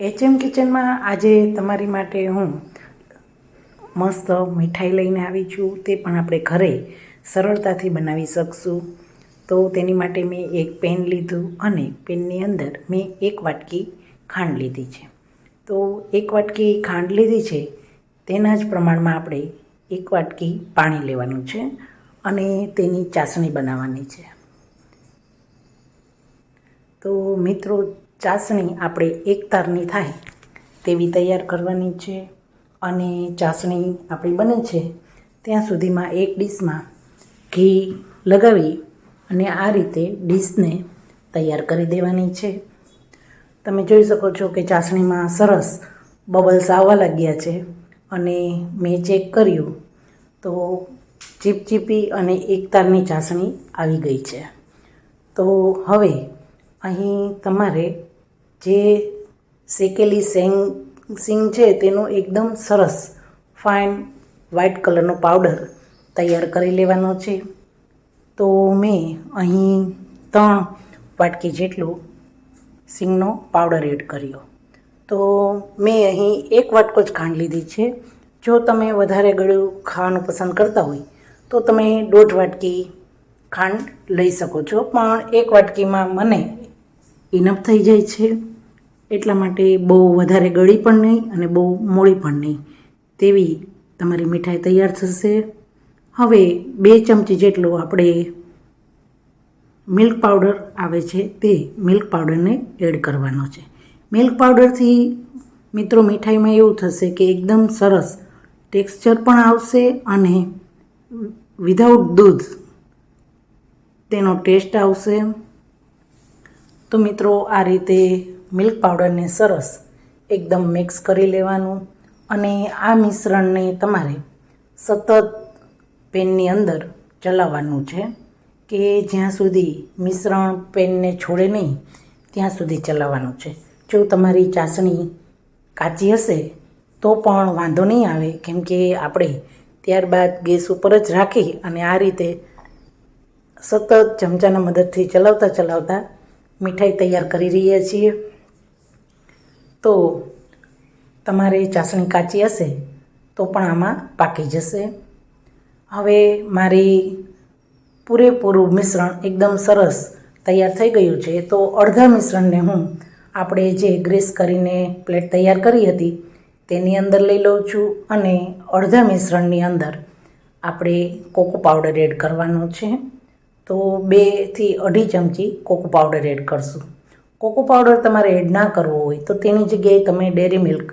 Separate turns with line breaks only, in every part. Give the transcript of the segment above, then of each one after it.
HM કિચનમાં આજે તમારી માટે હું મસ્ત મીઠાઈ લઈને આવી છું. તે પણ આપણે ઘરે સરળતાથી બનાવી શકશું. તો તેની માટે મેં એક પેન લીધું અને પેનની અંદર મેં એક વાટકી ખાંડ લીધી છે. તો એક વાટકી ખાંડ લીધી છે, તેના જ પ્રમાણમાં આપણે એક વાટકી પાણી લેવાનું છે અને તેની ચાસણી બનાવવાની છે. તો મિત્રો ચાસણી આપણે એક તારની થાય તેવી તૈયાર કરવાની છે અને ચાસણી આપણી બને છે. ત્યાં સુધીમાં એક ડીશમાં ઘી લગાવી અને આ રીતે ડીશને તૈયાર કરી દેવાની છે. તમે જોઈ શકો છો કે ચાસણીમાં સરસ બબલ્સ આવવા લાગ્યા છે અને મેં ચેક કર્યું તો ચીપચીપી અને એક તારની ચાસણી આવી ગઈ છે. તો હવે અહીં તમારે જે શેકેલી સેંગ, સિંગ છે તેનો એકદમ સરસ ફાઇન વ્હાઇટ કલરનો પાવડર તૈયાર કરી લેવાનો છે. તો મેં અહીં ત્રણ વાટકી જેટલું સિંગનો પાવડર એડ કર્યો. તો મેં અહીં એક વાટકો જ ખાંડ લીધી છે. જો તમે વધારે ગળ્યું ખાવાનું પસંદ કરતા હોય, તો તમે દોઢ વાટકી ખાંડ લઈ શકો છો. પણ એક વાટકીમાં મને ઇનફ થઈ જાય છે. એટલા માટે બહુ વધારે ગળી પણ નહીં અને બહુ મોળી પણ નહીં. તેવી તમારી મીઠાઈ તૈયાર થશે. હવે બે ચમચી જેટલો આપણે મિલ્ક પાવડર આવે છે તે મિલ્ક પાવડરને એડ કરવાનો છે. મિલ્ક પાવડરથી મિત્રો મીઠાઈમાં એવું થશે કે એકદમ સરસ ટેક્સચર પણ આવશે અને વિધાઉટ દૂધ તેનો ટેસ્ટ આવશે. તો મિત્રો આ રીતે મિલ્ક પાવડરને સરસ એકદમ મિક્સ કરી લેવાનું અને આ મિશ્રણને તમારે સતત પેનની અંદર ચલાવવાનું છે કે જ્યાં સુધી મિશ્રણ પેનને છોડે નહીં, ત્યાં સુધી ચલાવવાનું છે. જો તમારી ચાસણી કાચી હશે, તો પણ વાંધો નહીં આવે, કેમ કે આપણે ત્યારબાદ ગેસ ઉપર જ રાખી અને આ રીતે સતત ચમચાના મદદથી ચલાવતા ચલાવતા મીઠાઈ તૈયાર કરી રહ્યા છીએ. તો તમારે ચાસણી કાચી હશે તો પણ આમાં પાકી જશે. હવે મારી પૂરેપૂરું મિશ્રણ એકદમ સરસ તૈયાર થઈ ગયું છે. તો અડધા મિશ્રણને હું આપણે જે ગ્રેસ કરીને પ્લેટ તૈયાર કરી હતી તેની અંદર લઈ લઉં છું અને અડધા મિશ્રણની અંદર આપણે કોકો પાવડર એડ કરવાનો છે. તો બેથી અઢી ચમચી કોકો પાવડર એડ કરશું. કોકો પાવડર તમારે એડ ના કરવો હોય તો તેની જગ્યાએ તમે ડેરી મિલ્ક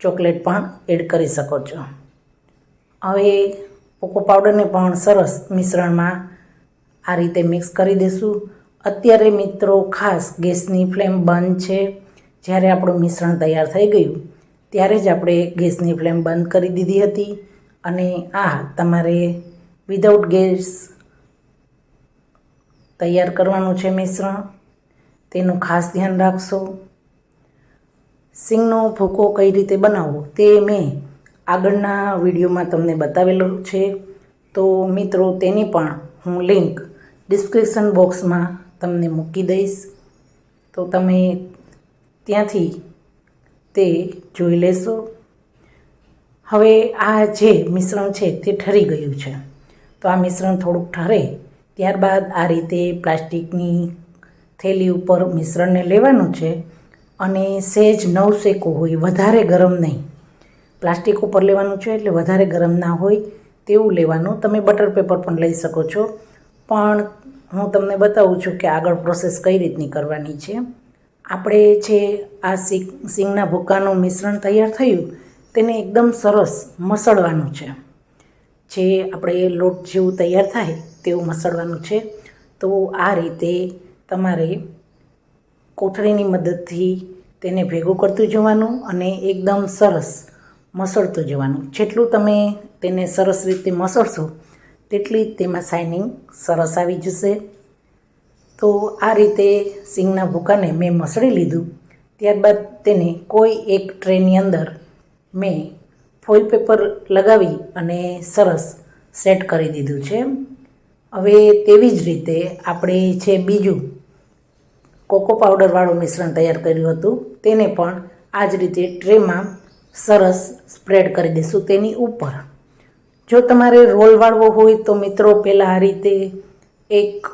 ચોકલેટ પણ એડ કરી શકો છો. હવે કોકો પાવડરને પણ સરસ મિશ્રણમાં આ રીતે મિક્સ કરી દઈશું અત્યારે મિત્રો ખાસ ગેસની ફ્લેમ બંધ છે. જ્યારે આપણું મિશ્રણ તૈયાર થઈ ગયું, ત્યારે જ આપણે ગેસની ફ્લેમ બંધ કરી દીધી હતી. અને આ તમારે વિધાઉટ ગેસ તૈયાર કરવાનું છે મિશ્રણ. તેનું ખાસ ધ્યાન રાખશો. સિંગનો ભૂકો કઈ રીતે બનાવવો તે મેં આગળના વિડીયોમાં તમને બતાવેલો છે. તો મિત્રો, તેની પણ હું લિંક ડિસ્ક્રિપ્શન બોક્સમાં તમને મૂકી દઈશ. તો તમે ત્યાંથી તે જોઈ લેશો. હવે આ જે મિશ્રણ છે તે ઠરી ગયું છે. તો આ મિશ્રણ થોડુંક ઠરે. ત્યારબાદ આ રીતે પ્લાસ્ટિકની થેલી ઉપર મિશ્રણને લેવાનું છે અને સહેજ નવ શેકો હોય, વધારે ગરમ નહીં. પ્લાસ્ટિક ઉપર લેવાનું છે એટલે વધારે ગરમ ના હોય તેવું લેવાનું. તમે બટર પેપર પણ લઈ શકો છો. પણ હું તમને બતાવું છું કે આગળ પ્રોસેસ કઈ રીતની કરવાની છે. આપણે જે આ સિંગ, સિંગના ભૂક્કાનું મિશ્રણ તૈયાર થયું, તેને એકદમ સરસ મસળવાનું છે. જે આપણે લોટ જેવું તૈયાર થાય તેવું મસળવાનું છે. તો આ રીતે તમારે કોથળીની મદદથી તેને ભેગું કરતું જવાનું અને એકદમ સરસ મસળતું જવાનું. જેટલું તમે તેને સરસ રીતે મસળશો, તેટલી તેમાં શાઇનિંગ સરસ આવી જશે. તો આ રીતે સિંગના ભૂકાને મેં મસળી લીધું. ત્યારબાદ તેને કોઈ એક ટ્રેની અંદર મેં ફોઇલ પેપર લગાવી અને સરસ સેટ કરી દીધું છે. હવે તેવી જ રીતે આપણે છે બીજું કોકો પાવડરવાળું મિશ્રણ તૈયાર કર્યું હતું. તેને પણ આ જ રીતે ટ્રેમાં સરસ સ્પ્રેડ કરી દઈશું તેની ઉપર. જો તમારે રોલ વાળવો હોય તો મિત્રો પહેલાં આ રીતે એક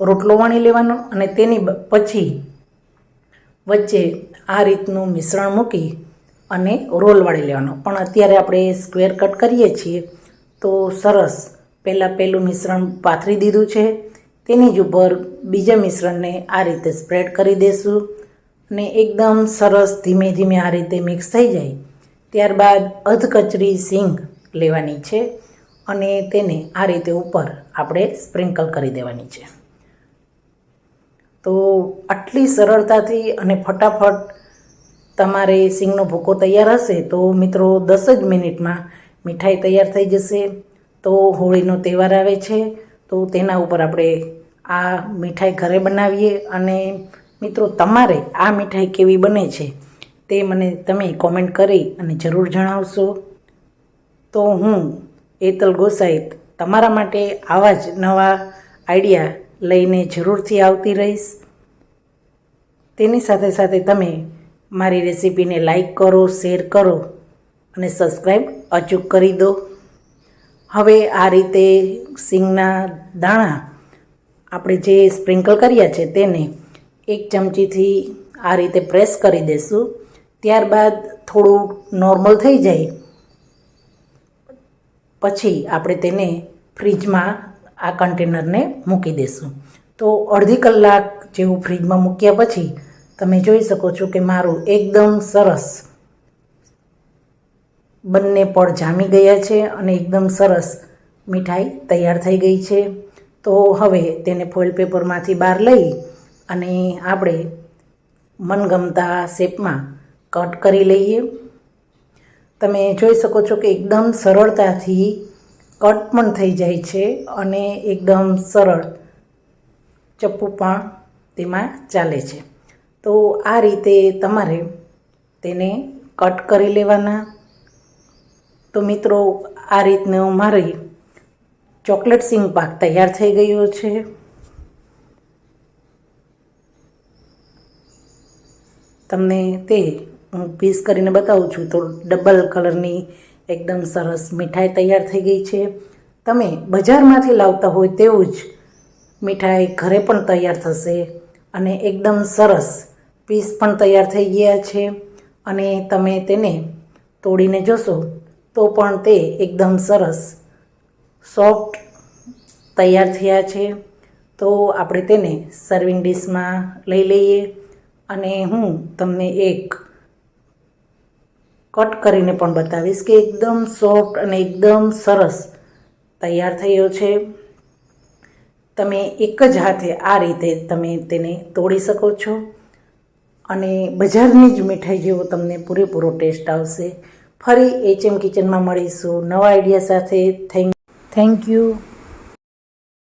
રોટલો વણી લેવાનો અને તેની પછી વચ્ચે આ રીતનું મિશ્રણ મૂકી અને રોલ વાળી લેવાનો. પણ અત્યારે આપણે સ્ક્વેર કટ કરીએ છીએ તો સરસ. પહેલાં પહેલું મિશ્રણ પાથરી દીધું છે. તેની જ ઉપર બીજા મિશ્રણને આ રીતે સ્પ્રેડ કરી દઈશું અને એકદમ સરસ ધીમે ધીમે આ રીતે મિક્સ થઈ જાય. ત્યારબાદ અધકચરી સિંગ લેવાની છે અને તેને આ રીતે ઉપર આપણે સ્પ્રિંકલ કરી દેવાની છે. તો આટલી સરળતાથી અને ફટાફટ તમારે સિંગનો ભૂકો તૈયાર હશે તો મિત્રો દસ જ મિનિટમાં મીઠાઈ તૈયાર થઈ જશે. તો હોળીનો તહેવાર આવે છે. તો તેના ઉપર આપણે આ મીઠાઈ ઘરે બનાવીએ અને મિત્રો તમારે આ મીઠાઈ કેવી બને છે તે મને તમે કોમેન્ટ કરી અને જરૂર જણાવશો. તો હું એતલ ગોસાઈ તમારા માટે આવા જ નવા આઈડિયા લઈને જરૂરથી આવતી રહીશ. તેની સાથે સાથે તમે મારી રેસીપીને લાઈક કરો, શેર કરો અને સબસ્ક્રાઈબ અચૂક કરી દો. હવે આ રીતે સિંગના દાણા આપણે જે સ્પ્રિંકલ કર્યા છે તેને એક ચમચીથી આ રીતે પ્રેસ કરી દઈશું ત્યારબાદ થોડું નોર્મલ થઈ જાય પછી આપણે તેને ફ્રીજમાં આ કન્ટેનરને મૂકી દઈશું તો અડધી કલાક જેવું ફ્રીજમાં મૂક્યા પછી તમે જોઈ શકો છો કે મારું એકદમ સરસ બંને પળ જામી ગયા છે અને એકદમ સરસ મીઠાઈ તૈયાર થઈ ગઈ છે. તો હવે તેને ફોઇલ પેપરમાંથી બહાર લઈ અને આપણે મનગમતા શેપમાં કટ કરી લઈએ. તમે જોઈ શકો છો કે એકદમ સરળતાથી કટ પણ થઈ જાય છે અને એકદમ સરળ ચપ્પુ પણ તેમાં ચાલે છે. તો આ રીતે તમારે તેને કટ કરી લેવાના. તો મિત્રો, આ રીતનો મારી ચોકલેટ સિંગ પાક તૈયાર થઈ ગયો છે. તમને તે હું પીસ કરીને બતાવું છું તો ડબલ કલરની એકદમ સરસ મીઠાઈ તૈયાર થઈ ગઈ છે. તમે બજારમાંથી લાવતા હોય તેવું જ મીઠાઈ ઘરે પણ તૈયાર થશે અને એકદમ સરસ પીસ પણ તૈયાર થઈ ગયા છે. અને તમે તેને તોડીને જોશો તો પણ તે એકદમ સરસ સોફ્ટ તૈયાર થયા છે. તો આપણે તેને સર્વિંગ ડીશમાં લઈ લઈએ અને હું તમને એક કટ કરીને પણ બતાવીશ કે એકદમ સોફ્ટ અને એકદમ સરસ તૈયાર થયો છે. તમે એક જ હાથે આ રીતે તમે તેને તોડી શકો છો અને બજારની જ મીઠાઈ જેવો તમને પૂરેપૂરો ટેસ્ટ આવશે. ફરી એચએમ કિચનમાં મળીશું. નવા આઈડિયા સાથે થેન્ક થેન્ક યુ.